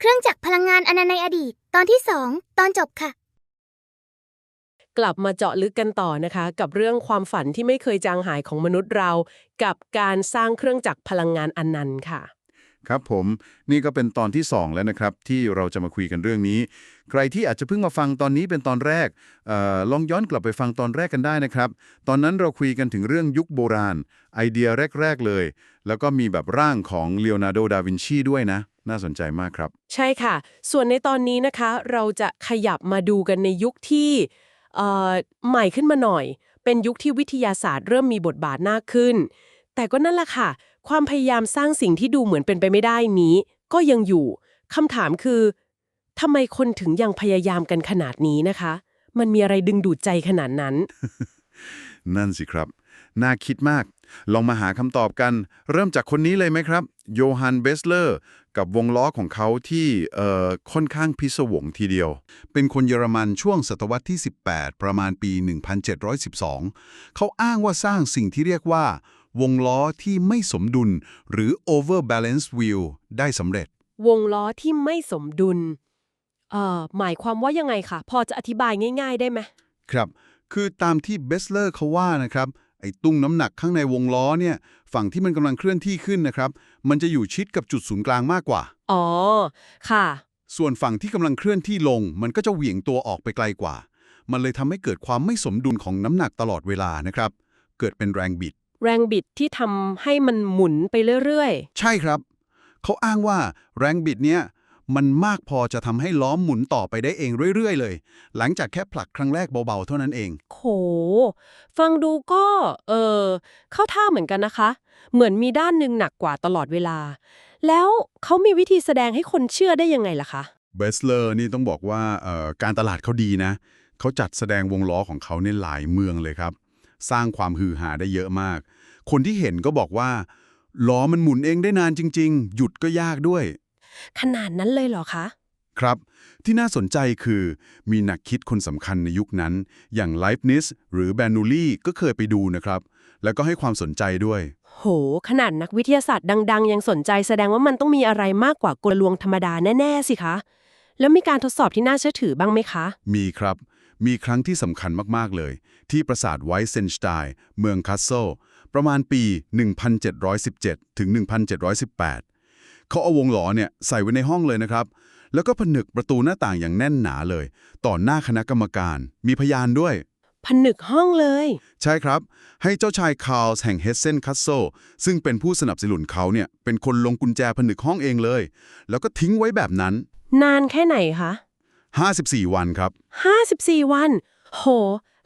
เครื่องจักรพลังงานอนันต์ในอดีต ตอนที่ 2 ตอนจบค่ะ กลับมาเจาะลึกกันต่อนะคะ กับเรื่องความฝันที่ไม่เคยจางหายของมนุษย์เรา กับการสร้างเครื่องจักรพลังงานอนันต์ค่ะ ครับผมนี่ก็เป็นตอนที่ 2 แล้วนะครับ ที่เราจะมาคุยกันเรื่องนี้ ใครที่อาจจะเพิ่งมาฟังตอนนี้เป็นตอนแรกออลองย้อนกลับไปฟังตอนแรกกันได้นะครับ ตอนนั้นเราคุยกันถึงเรื่องยุคโบราณ ไอเดียแรก ๆ เลย แล้วก็มีแบบร่างของเลโอนาร์โด ดาวินชีด้วยนะ น่าสนใจมากครับ ใช่ค่ะ ส่วนในตอนนี้นะคะ เราจะขยับมาดูกันในยุคที่ใหม่ขึ้นมาหน่อย เป็นยุคที่วิทยาศาสตร์เริ่มมีบทบาทมากขึ้น แต่ก็นั่นแหละค่ะความพยายามสร้างสิ่งที่ดูเหมือนเป็นไปไม่ได้นี้ ก็ยังอยู่คำถามคือทำไมคนถึงยังพยายามกันขนาดนี้นะคะ มันมีอะไรดึงดูดใจขนาดนั้น นั่นสิครับ น่าคิดมาก ลองมาหาคำตอบกัน เริ่มจากคนนี้เลยไหมครับ โยฮันเบสเลอร์ กับวงล้อของเขาที่เอ่อค่อนข้างพิศวงทีเดียว เป็นคนเยอรมันช่วงศตวรรษที่ 18 ประมาณปี 1712 เขาอ้างว่าสร้างสิ่งที่เรียกว่า วงล้อที่ไม่สมดุล หรือ overbalance wheel ได้สำเร็จ วงล้อที่ไม่สมดุล เอ่อ หมายความว่ายังไงคะ พอจะอธิบายง่าย ๆ ได้ไหม ครับ คือตามที่เบสเลอร์เขาว่านะครับ ไอ้ตุ้งน้ำหนักข้างในวงล้อเนี่ย ฝั่งที่มันกำลังเคลื่อนที่ขึ้นนะครับ มันจะอยู่ชิดกับจุดศูนย์กลางมากกว่า อ๋อ ค่ะ ส่วนฝั่งที่กำลังเคลื่อนที่ลง มันก็จะเหวี่ยงตัวออกไปไกลกว่า มันเลยทำให้เกิดความไม่สมดุลของน้ำหนักตลอดเวลานะครับ เกิดเป็นแรงบิด แรงบิดที่ทำให้มันหมุนไปเรื่อยใช่ครับ เขาอ้างว่าแรงบิดเนี่ยมันมากพอจะทำให้ล้อมหมุนต่อไปได้เองเรื่อย ๆ เลย หลังจากแค่ผลักครั้งแรกเบา ๆ เท่านั้นเองๆโห ฟังดูก็ เออ เข้าท่าเหมือนกันนะคะ เหมือนมีด้านหนึ่งหนักกว่าตลอดเวลา แล้วเขามีวิธีแสดงให้คนเชื่อได้ยังไงล่ะคะเบสเลอร์นี่ต้องบอกว่าเอ่อการตลาดเขาดีนะ เขาจัดแสดงวงล้อของเขาในหลายเมืองเลยครับ สร้างความฮือหาได้เยอะมาก คนที่เห็นก็บอกว่าล้อมันหมุนเองได้นานจริง ๆ หยุดก็ยากด้วย ขนาดนั้นเลยเหรอคะ ครับ ที่น่าสนใจคือมีนักคิดคนสำคัญในยุคนั้น อย่างไลฟ์นิสหรือแบนูลี่ก็เคยไปดูนะครับ แล้วก็ให้ความสนใจด้วย โห ขนาดนักวิทยาศาสตร์ดัง ๆ ยังสนใจแสดงว่ามันต้องมีอะไรมากกว่ากลลวงธรรมดาแน่ ๆ สิคะ แล้วมีการทดสอบที่น่าเชื่อถือบ้างไหมคะ มีครับ มีครั้งที่สำคัญมากๆเลย ที่ปราสาทไวท์เซนสไตน์เมืองคัสเซิลประมาณปี 1717 ถึง 1718 เขาเอาวงล้อเนี่ยใส่ไว้ในห้องเลยนะครับ แล้วก็ผนึกประตูหน้าต่างอย่างแน่นหนาเลย ต่อหน้าคณะกรรมการ มีพยานด้วย ผนึกห้องเลย ใช่ครับ ให้เจ้าชายคาร์ลส์แห่งเฮสเซนคัสเซิลซึ่งเป็นผู้สนับสนุนเขาเนี่ยเป็นคนลงกุญแจผนึกห้องเองเลย แล้วก็ทิ้งไว้แบบนั้น นานแค่ไหนคะ 54 วันครับ 54 วัน โห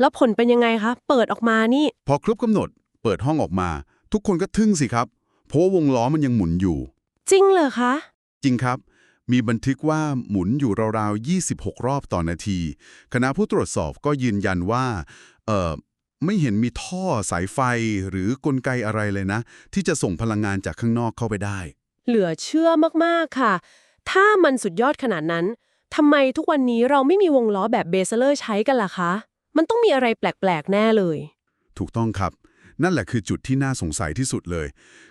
แล้วผลเป็นยังไงคะ เปิดออกมานี่ พอครบกำหนด เปิดห้องออกมา ทุกคนก็ทึ่งสิครับ เพราะว่าวงล้อมันยังหมุนอยู่ จริงเหรอคะ จริงครับ มีบันทึกว่าหมุนอยู่ราวๆ 26 รอบต่อนาที คณะผู้ตรวจสอบก็ยืนยันว่า เอ่อ ไม่เห็นมีท่อสายไฟหรือกลไกอะไรเลยนะ ที่จะส่งพลังงานจากข้างนอกเข้าไปได้ เหลือเชื่อมากๆค่ะ ถ้ามันสุดยอดขนาดนั้น ทำไมทุกวันนี้เราไม่มีวงล้อแบบเบเซเลอร์ใช้กันล่ะคะ มันต้องมีอะไรแปลกๆ แน่เลย ถูกต้องครับ นั่นแหละคือจุดที่น่าสงสัยที่สุดเลย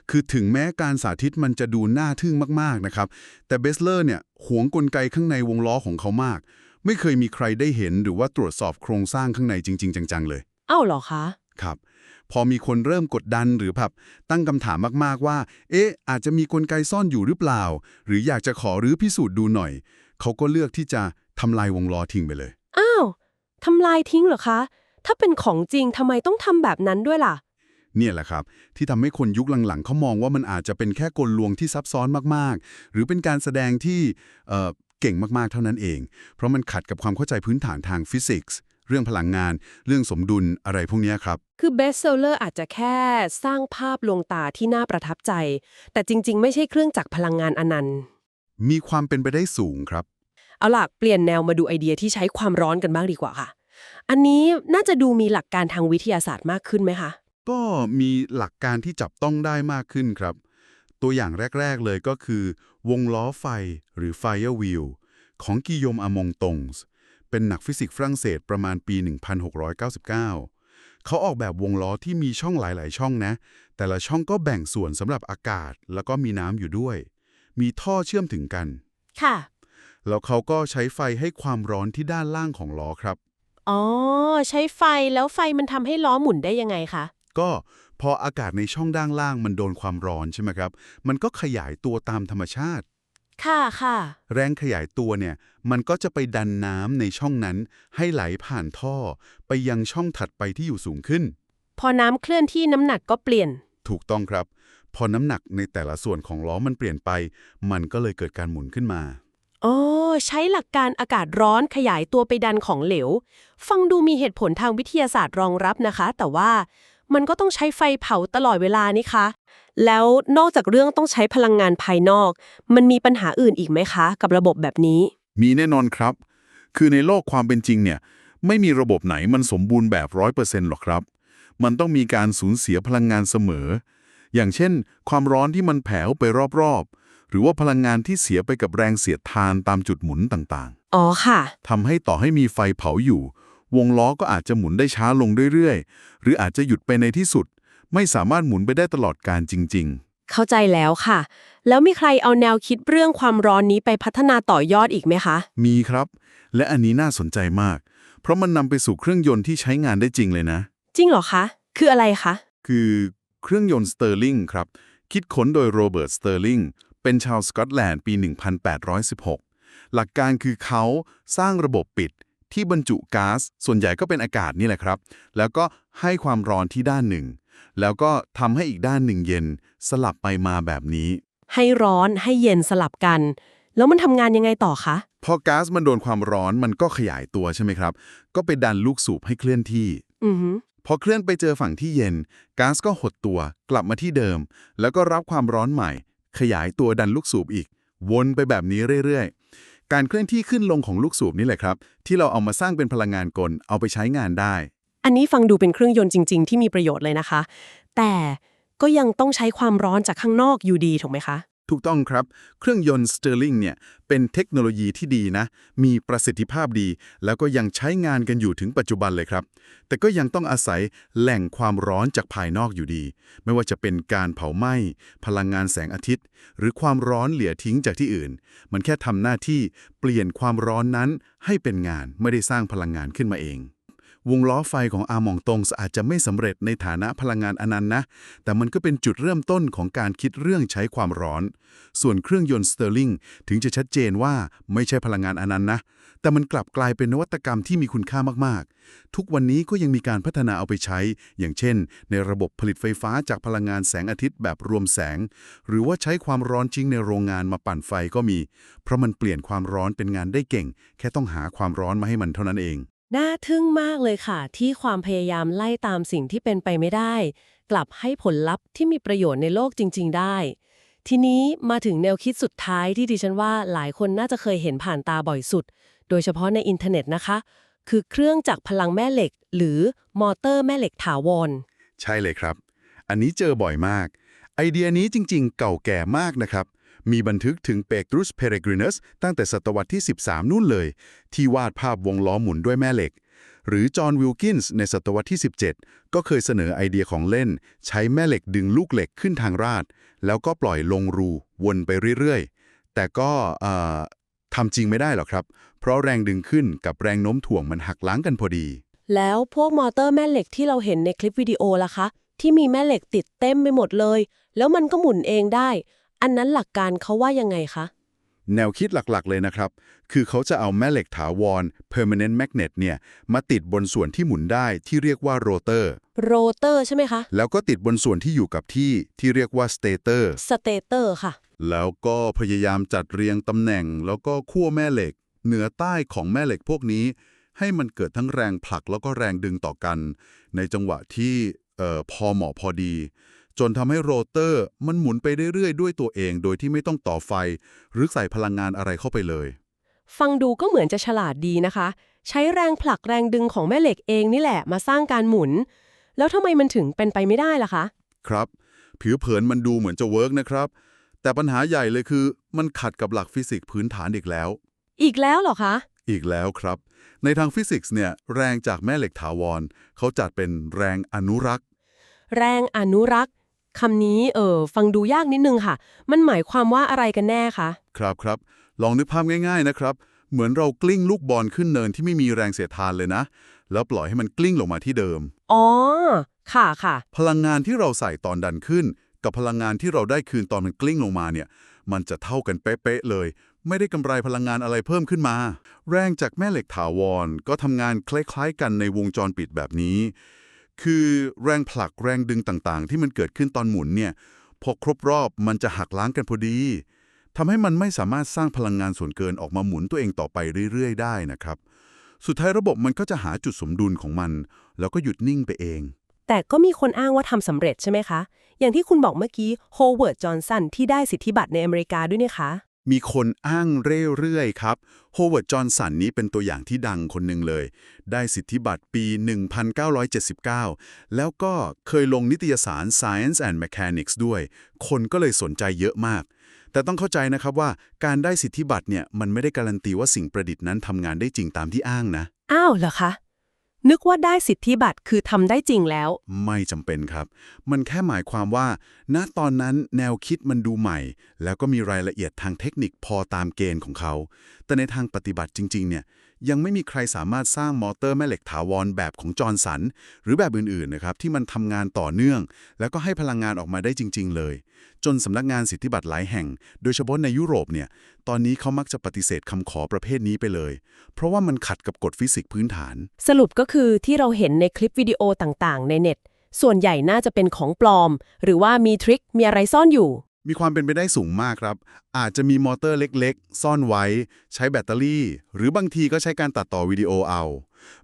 คือถึงแม้การสาธิตมันจะดูน่าทึ่งมากๆนะครับ แต่เบสเลอร์เนี่ยหวงกลไกข้างในวงล้อของเขามาก ไม่เคยมีใครได้เห็นหรือว่าตรวจสอบโครงสร้างข้างในจริง ๆ จังๆเลย เอ้าเหรอคะ ครับ พอมีคนเริ่มกดดันหรือแบบตั้งคำถามมากๆว่า เอ๊ะ อาจจะมีกลไกซ่อนอยู่หรือเปล่า หรืออยากจะขอรื้อพิสูจน์ดูหน่อย เขาก็เลือกที่จะทำลายวงล้อทิ้งไปเลย อ้าวทำลายทิ้งเหรอคะ ถ้าเป็นของจริงทำไมต้องทำแบบนั้นด้วยล่ะ เนี่ยแหละครับ ที่ทำให้คนยุคหลังๆเขามองว่ามันอาจจะเป็นแค่กลลวงที่ซับซ้อนมากๆ หรือเป็นการแสดงที่เอ่อเก่งมากๆเท่านั้นเอง เพราะมันขัดกับความเข้าใจพื้นฐานทางฟิสิกส์เรื่องพลังงาน เรื่องสมดุลอะไรพวกเนี้ยครับ คือเบสเซลเลอร์อาจจะแค่สร้างภาพลวงตาที่น่าประทับใจ แต่จริง ๆ ไม่ใช่เครื่องจักรพลังงานอนันต์ มีความเป็นไปได้สูงครับ เอาล่ะเปลี่ยนแนวมาดูไอเดียที่ใช้ความร้อนกันบ้างดีกว่าค่ะ อันนี้น่าจะดูมีหลักการทางวิทยาศาสตร์มากขึ้นไหมคะ ก็มีหลักการที่จับต้องได้มากขึ้นครับ ตัวอย่างแรก ๆ เลยก็คือ วงล้อไฟหรือ Fire Wheel ของกิโยมอมงตงส์เป็นนักฟิสิกส์ฝรั่งเศสประมาณปี 1699 เขาออกแบบวงล้อที่มีช่องหลาย ๆ ช่องนะ แต่ละช่องก็แบ่งส่วนสำหรับอากาศ แล้วก็มีน้ำอยู่ด้วย มีท่อเชื่อมถึงกัน ค่ะ แล้วเขาก็ใช้ไฟให้ความร้อนที่ด้านล่างของล้อครับ อ๋อ ใช้ไฟแล้วไฟมันทำให้ล้อหมุนได้ยังไงคะ ก็พออากาศในช่องด้านล่างมันโดนความร้อนใช่ไหมครับ มันก็ขยายตัวตามธรรมชาติ ค่ะค่ะ แรงขยายตัวเนี่ย มันก็จะไปดันน้ำในช่องนั้น ให้ไหลผ่านท่อ ไปยังช่องถัดไปที่อยู่สูงขึ้น พอน้ำเคลื่อนที่น้ำหนักก็เปลี่ยน ถูกต้องครับ พอน้ำหนักในแต่ละส่วนของล้อมันเปลี่ยนไป มันก็เลยเกิดการหมุนขึ้นมา อ๋อ ใช้หลักการอากาศร้อนขยายตัวไปดันของเหลว ฟังดูมีเหตุผลทางวิทยาศาสตร์รองรับนะคะ แต่ว่ามันก็ต้องใช้ไฟเผาตลอดเวลานี่คะ แล้วนอกจากเรื่องต้องใช้พลังงานภายนอก มันมีปัญหาอื่นอีกไหมคะ กับระบบแบบนี้ มีแน่นอนครับ คือในโลกความเป็นจริงเนี่ย ไม่มีระบบไหนมันสมบูรณ์แบบร้อยเปอร์เซ็นต์หรอกครับ มันต้องมีการสูญเสียพลังงานเสมอ อย่างเช่น ความร้อนที่มันแผ่วไปรอบๆ หรือว่าพลังงานที่เสียไปกับแรงเสียดทานตามจุดหมุนต่างอ๋อค่ะๆทำให้ต่อให้มีไฟเผาอยู่ วงล้อก็อาจจะหมุนได้ช้าลงเรื่อยๆ หรืออาจจะหยุดไปในที่สุด ไม่สามารถหมุนไปได้ตลอดการจริง ๆ เข้าใจแล้วค่ะ แล้วมีใครเอาแนวคิดเรื่องความร้อนนี้ไปพัฒนาต่อยอดอีกไหมคะ มีครับ และอันนี้น่าสนใจมาก เพราะมันนำไปสู่เครื่องยนต์ที่ใช้งานได้จริงเลยนะ จริงเหรอคะ คืออะไรคะ คือ เครื่องยนต์สเตอร์ลิงครับ คิดค้นโดยโรเบิร์ตสเตอร์ลิงเป็นชาวสกอตแลนด์ปี 1816 หลักการคือเขาสร้างระบบปิดที่บรรจุก๊าซส่วนใหญ่ก็เป็นอากาศนี่แหละครับ แล้วก็ให้ความร้อนที่ด้านหนึ่ง แล้วก็ทำให้อีกด้านหนึ่งเย็นสลับไปมาแบบนี้ ให้ร้อนให้เย็นสลับกัน แล้วมันทำงานยังไงต่อคะพอก๊าซมันโดนความร้อนมันก็ขยายตัวใช่ไหมครับ ก็ไปดันลูกสูบให้เคลื่อนที่อือหือพอเคลื่อนไปเจอฝั่งที่เย็นก๊าซก็หดตัวกลับมาที่เดิม แล้วก็รับความร้อนใหม่ ขยายตัวดันลูกสูบอีก วนไปแบบนี้เรื่อยๆ การเคลื่อนที่ขึ้นลงของลูกสูบนี่แหละครับ ที่เราเอามาสร้างเป็นพลังงานกลเอาไปใช้งานได้ อันนี้ฟังดูเป็นเครื่องยนต์จริง ๆ ที่มีประโยชน์เลยนะคะ แต่ก็ยังต้องใช้ความร้อนจากข้างนอกอยู่ดีถูกไหมคะ ถูกต้องครับ เครื่องยนต์สเตอร์ลิงเนี่ยเป็นเทคโนโลยีที่ดีนะ มีประสิทธิภาพดี แล้วก็ยังใช้งานกันอยู่ถึงปัจจุบันเลยครับ แต่ก็ยังต้องอาศัยแหล่งความร้อนจากภายนอกอยู่ดี ไม่ว่าจะเป็นการเผาไหม้ พลังงานแสงอาทิตย์ หรือความร้อนเหลือทิ้งจากที่อื่น มันแค่ทำหน้าที่เปลี่ยนความร้อนนั้นให้เป็นงานไม่ได้สร้างพลังงานขึ้นมาเอง วงล้อไฟของอามองตงอาจจะไม่สำเร็จในฐานะพลังงานอนันต์นะ แต่มันก็เป็นจุดเริ่มต้นของการคิดเรื่องใช้ความร้อน ส่วนเครื่องยนต์สเตอร์ลิงถึงจะชัดเจนว่าไม่ใช่พลังงานอนันต์นะ แต่มันกลับกลายเป็นนวัตกรรมที่มีคุณค่ามากๆ ทุกวันนี้ก็ยังมีการพัฒนาเอาไปใช้ อย่างเช่น ในระบบผลิตไฟฟ้าจากพลังงานแสงอาทิตย์แบบรวมแสง หรือว่าใช้ความร้อนจริงในโรงงานมาปั่นไฟก็มี เพราะมันเปลี่ยนความร้อนเป็นงานได้เก่ง แค่ต้องหาความร้อนมาให้มันเท่านั้นเอง น่าทึ่งมากเลยค่ะ ที่ความพยายามไล่ตามสิ่งที่เป็นไปไม่ได้ กลับให้ผลลัพธ์ที่มีประโยชน์ในโลกจริง ๆ ได้ ทีนี้มาถึงแนวคิดสุดท้ายที่ดิฉันว่าหลายคนน่าจะเคยเห็นผ่านตาบ่อยสุด โดยเฉพาะในอินเทอร์เน็ตนะคะ คือเครื่องจักรพลังแม่เหล็ก หรือมอเตอร์แม่เหล็กถาวร ใช่เลยครับ อันนี้เจอบ่อยมาก ไอเดียนี้จริง ๆ เก่าแก่มากนะครับ มีบันทึกถึงเปกรุสเพเรกรินัสตั้งแต่ศตวรรษที่ 13 นู่นเลย ที่วาดภาพวงล้อหมุนด้วยแม่เหล็ก หรือจอห์นวิลกินส์ในศตวรรษที่ 17 ก็เคยเสนอไอเดียของเล่น ใช้แม่เหล็กดึงลูกเหล็กขึ้นทางราดแล้วก็ปล่อยลงรูวนไปเรื่อยๆ แต่ก็ทำจริงไม่ได้หรอกครับ เพราะแรงดึงขึ้นกับแรงโน้มถ่วงมันหักล้างกันพอดี แล้วพวกมอเตอร์แม่เหล็กที่เราเห็นในคลิปวิดีโอล่ะคะ ที่มีแม่เหล็กติดเต็มไปหมดเลย แล้วมันก็หมุนเองได้ อันนั้นหลักการเขาว่ายังไงคะ แนวคิดหลักๆ เลยนะครับ คือเขาจะเอาแม่เหล็กถาวร permanent magnet เนี่ย มาติดบนส่วนที่หมุนได้ที่เรียกว่าโรเตอร์ โรเตอร์ใช่ไหมคะ แล้วก็ติดบนส่วนที่อยู่กับที่ที่เรียกว่า stator สเตเตอร์ค่ะ แล้วก็พยายามจัดเรียงตำแหน่ง แล้วก็ขั้วแม่เหล็ก เหนือใต้ของแม่เหล็กพวกนี้ ให้มันเกิดทั้งแรงผลักแล้วก็แรงดึงต่อกัน ในจังหวะที่เอ่อพอเหมาะพอดี จนทำให้โรเตอร์มันหมุนไปเรื่อยๆ ด้วยตัวเอง โดยที่ไม่ต้องต่อไฟ หรือใส่พลังงานอะไรเข้าไปเลย ฟังดูก็เหมือนจะฉลาดดีนะคะ ใช้แรงผลักแรงดึงของแม่เหล็กเองนี่แหละมาสร้างการหมุน แล้วทำไมมันถึงเป็นไปไม่ได้ล่ะคะ ครับ ผิวเผินมันดูเหมือนจะเวิร์กนะครับ แต่ปัญหาใหญ่เลยคือ มันขัดกับหลักฟิสิกส์พื้นฐานอีกแล้ว อีกแล้วเหรอคะ อีกแล้วครับ ในทางฟิสิกส์เนี่ยแรงจากแม่เหล็กถาวรเขาจัดเป็นแรงอนุรักษ์ แรงอนุรักษ์ คำนี้เออฟังดูยากนิดนึงค่ะ มันหมายความว่าอะไรกันแน่คะครับครับลองนึกภาพง่ายๆนะครับ เหมือนเรากลิ้งลูกบอลขึ้นเนินที่ไม่มีแรงเสียดทานเลยนะ แล้วปล่อยให้มันกลิ้งลงมาที่เดิม อ๋อ ค่ะค่ะ พลังงานที่เราใส่ตอนดันขึ้น กับพลังงานที่เราได้คืนตอนมันกลิ้งลงมาเนี่ย มันจะเท่ากันเป๊ะๆเลย ไม่ได้กำไรพลังงานอะไรเพิ่มขึ้นมา แรงจากแม่เหล็กถาวรก็ทำงานคล้ายๆกันในวงจรปิดแบบนี้ คือแรงผลักแรงดึงต่างๆ ที่มันเกิดขึ้นตอนหมุนเนี่ยพอครบรอบมันจะหักล้างกันพอดีทำให้มันไม่สามารถสร้างพลังงานส่วนเกินออกมาหมุนตัวเองต่อไปเรื่อยๆ ได้นะครับ สุดท้ายระบบมันก็จะหาจุดสมดุลของมัน แล้วก็หยุดนิ่งไปเอง แต่ก็มีคนอ้างว่าทำสำเร็จใช่ไหมคะ อย่างที่คุณบอกเมื่อกี้โฮเวิร์ดจอห์นสันที่ได้สิทธิบัตรในอเมริกาด้วยเนี่ยคะ มีคนอ้างเรื่อยๆครับ โฮเวิร์ด จอห์นสันนี้เป็นตัวอย่างที่ดังคนหนึ่งเลย ได้สิทธิบัตรปี 1979 แล้วก็เคยลงนิตยสาร Science and Mechanics ด้วย คนก็เลยสนใจเยอะมาก แต่ต้องเข้าใจนะครับว่าการได้สิทธิบัตรเนี่ยมันไม่ได้การันตีว่าสิ่งประดิษฐ์นั้นทำงานได้จริงตามที่อ้างนะ อ้าวเหรอคะ นึกว่าได้สิทธิบัตรคือทำได้จริงแล้ว ไม่จำเป็นครับ มันแค่หมายความว่า ณตอนนั้นแนวคิดมันดูใหม่ แล้วก็มีรายละเอียดทางเทคนิคพอตามเกณฑ์ของเขา แต่ในทางปฏิบัติจริง ๆ เนี่ย ยังไม่มีใครสามารถสร้างมอเตอร์แม่เหล็กถาวรแบบของจอร์นสัน หรือแบบอื่นๆนะครับที่มันทำงานต่อเนื่อง แล้วก็ให้พลังงานออกมาได้จริง ๆ เลย จนสำนักงานสิทธิบัตรหลายแห่ง โดยเฉพาะในยุโรปเนี่ยตอนนี้เขามักจะปฏิเสธคำขอประเภทนี้ไปเลย เพราะว่ามันขัดกับกฎฟิสิกส์พื้นฐาน สรุปก็คือที่เราเห็นในคลิปวิดีโอต่างๆ ในเน็ตส่วนใหญ่น่าจะเป็นของปลอม หรือว่ามีทริคมีอะไรซ่อนอยู่ มีความเป็นไปได้สูงมากครับ อาจจะมีมอเตอร์เล็กๆ ซ่อนไว้ ใช้แบตเตอรี่ หรือบางทีก็ใช้การตัดต่อวิดีโอเอา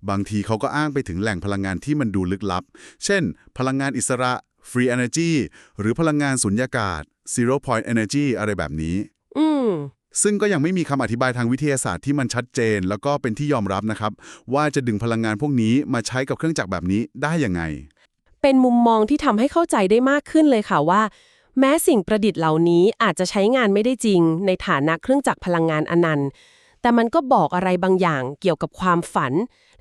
บางทีเขาก็อ้างไปถึงแหล่งพลังงานที่มันดูลึกลับ เช่น พลังงานอิสระ Free Energy หรือพลังงานสุญญากาศ Zero Point Energy อะไรแบบนี้ อืมซึ่งก็ยังไม่มีคำอธิบายทางวิทยาศาสตร์ที่มันชัดเจน แล้วก็เป็นที่ยอมรับนะครับ ว่าจะดึงพลังงานพวกนี้มาใช้กับเครื่องจักรแบบนี้ได้ยังไง เป็นมุมมองที่ทำให้เข้าใจได้มากขึ้นเลยค่ะว่า แม้สิ่งประดิษฐ์เหล่านี้อาจจะใช้งานไม่ได้จริง ในฐานะเครื่องจักรพลังงานอนันต์ แต่มันก็บอกอะไรบางอย่างเกี่ยวกับความฝัน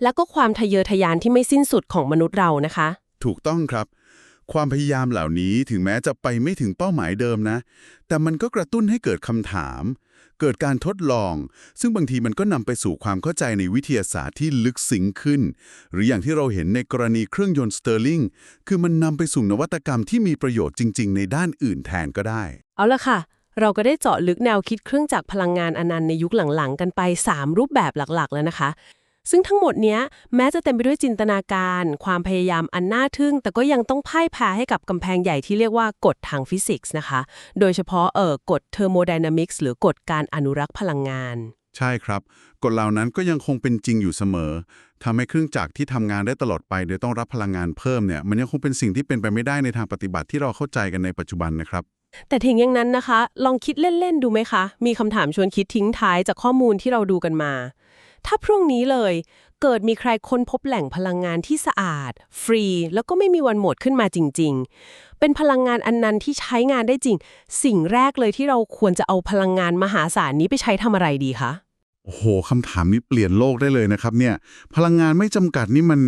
และก็ความทะเยอทะยานที่ไม่สิ้นสุดของมนุษย์เรานะคะ ถูกต้องครับ ความพยายามเหล่านี้ถึงแม้จะไปไม่ถึงเป้าหมายเดิมนะ แต่มันก็กระตุ้นให้เกิดคำถาม เกิดการทดลอง ซึ่งบางทีมันก็นำไปสู่ความเข้าใจในวิทยาศาสตร์ที่ลึกซึ้งขึ้น หรืออย่างที่เราเห็นในกรณีเครื่องยนต์สเตอร์ลิงคือมันนำไปสู่นวัตกรรมที่มีประโยชน์จริง ๆ ในด้านอื่นแทนก็ได้ เอาละค่ะ เราก็ได้เจาะลึกแนวคิดเครื่องจักรพลังงานอนันต์ในยุคหลังๆ กันไป 3 รูปแบบหลักๆ แล้วนะคะ ซึ่งทั้งหมดเนี้ยแม้จะเต็มไปด้วยจินตนาการ ความพยายามอันน่าทึ่ง แต่ก็ยังต้องพ่ายแพ้ให้กับกำแพงใหญ่ที่เรียกว่ากฎทางฟิสิกส์นะคะ โดยเฉพาะเอ่อกฎเทอร์โมไดนามิกส์หรือกฎการอนุรักษ์พลังงาน ใช่ครับ กฎเหล่านั้นก็ยังคงเป็นจริงอยู่เสมอทำให้เครื่องจักรที่ทำงานได้ตลอดไปโดยต้องรับพลังงานเพิ่มเนี่ยมันยังคงเป็นสิ่งที่เป็นไปไม่ได้ในทางปฏิบัติที่เราเข้าใจกันในปัจจุบันนะครับแต่ถึงอย่างนั้นนะคะ ลองคิดเล่น ๆ ดูไหมคะ มีคำถามชวนคิดทิ้งท้ายจากข้อมูลที่เราดูกันมา ถ้าพรุ่งนี้เลย เกิดมีใครค้นพบแหล่งพลังงานที่สะอาด ฟรี แล้วก็ไม่มีวันหมดขึ้นมาจริง ๆ เป็นพลังงานอันนั้นที่ใช้งานได้จริง สิ่งแรกเลยที่เราควรจะเอาพลังงานมหาศาลนี้ไปใช้ทำอะไรดีคะโอ้โหคำถามนี้เปลี่ยนโลกได้เลยนะครับเนี่ยพลังงานไม่จำกัดนี่มัน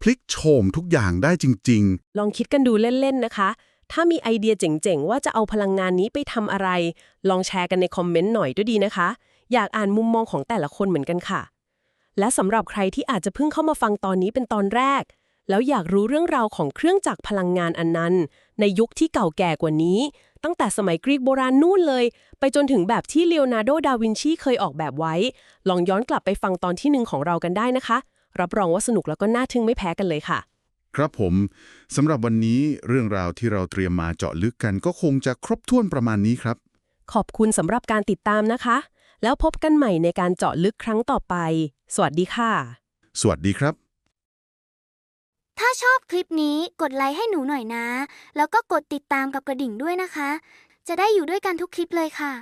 พลิกโฉมทุกอย่างได้จริง ลองคิดกันดูเล่น ๆ นะคะ ถ้ามีไอเดียเจ๋ง ๆ ว่าจะเอาพลังงานนี้ไปทำอะไร ลองแชร์กันในคอมเมนต์หน่อยด้วยดีนะคะ อยากอ่านมุมมองของแต่ละคนเหมือนกันค่ะ และสำหรับใครที่อาจจะเพิ่งเข้ามาฟังตอนนี้เป็นตอนแรก แล้วอยากรู้เรื่องราวของเครื่องจักรพลังงานอันนั้น ในยุคที่เก่าแก่กว่านี้ ตั้งแต่สมัยกรีกโบราณนู่นเลย ไปจนถึงแบบที่เลโอนาร์โด ดาวินชีเคยออกแบบไว้ ลองย้อนกลับไปฟังตอนที่หนึ่งของเรากันได้นะคะ รับรองว่าสนุกแล้วก็น่าทึ่งไม่แพ้กันเลยค่ะๆครับผมสำหรับวันนี้เรื่องราวที่เราเตรียมมาเจาะลึกกัน ก็คงจะครบถ้วนประมาณนี้ครับ ขอบคุณสำหรับการติดตามนะคะ แล้วพบกันใหม่ในการเจาะลึกครั้งต่อไป สวัสดีค่ะ สวัสดีครับ ถ้าชอบคลิปนี้กดไลค์ให้หนูหน่อยนะ แล้วก็กดติดตามกับกระดิ่งด้วยนะคะ จะได้อยู่ด้วยกันทุกคลิปเลยค่ะ